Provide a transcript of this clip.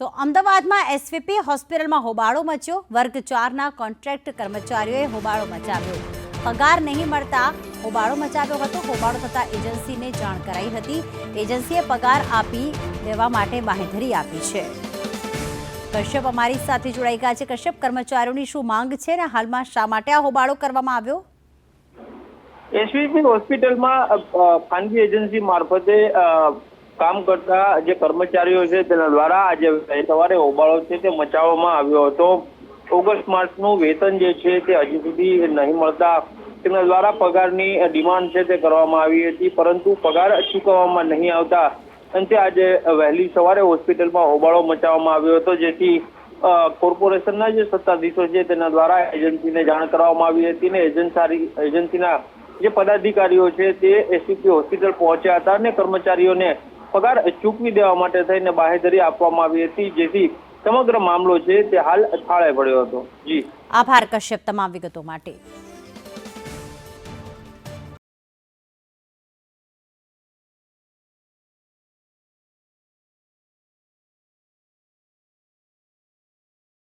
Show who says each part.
Speaker 1: તો અમદાવાદમાં એસવીપી હોસ્પિટલમાં હોબાળો મચ્યો. વર્ગ ચારના કોન્ટ્રાક્ટ કર્મચારીઓએ હોબાળો મચાવ્યો. પગાર નહીં મળતા હોબાળો મચાવ્યો હતો. હોબાળો થતાં એજન્સીને જાણ કરાઈ હતી. એજન્સીએ પગાર આપી દેવા માટે બાંહેધરી આપી છે. કશ્યપ અમારી સાથે જોડાઈ ગયા છે. કશ્યપ, કર્મચારીઓની શું માંગ છે ને હાલમાં શા માટે આ હોબાળો કરવામાં આવ્યો?
Speaker 2: એસવીપી હોસ્પિટલમાં ખાનગી એજન્સી મારફતે કામ કરતા જે કર્મચારીઓ છે તેના દ્વારા આજે સવારે હોબાળો છે તે મચાવવામાં આવ્યો હતો. ઓગસ્ટ માર્ચનું વેતન જે છે તે હજી સુધી નહીં મળતા તેના દ્વારા પગારની ડિમાન્ડ છે તે કરવામાં આવી હતી, પરંતુ પગાર ચૂકવવામાં નહીં આવતા. અંતે આજે વહેલી સવારે હોસ્પિટલમાં હોબાળો મચાવવામાં આવ્યો હતો, જેથી કોર્પોરેશનના જે સત્તાધીશો છે તેના દ્વારા એજન્સીને જાણ કરવામાં આવી હતી ને એજન્સારી, એજન્સીના જે પદાધિકારીઓ છે તે એસપી હોસ્પિટલ પહોંચ્યા હતા અને કર્મચારીઓને પગાર ચૂકવી દેવા માટે થઈને બાહેધરી આપવામાં આવી હતી. જેથી સમગ્ર મામલો છે તે હાલ અથાળે પડ્યો હતો. જી.
Speaker 1: આભાર, કશ્યપ, તમામ વિગતો માટે.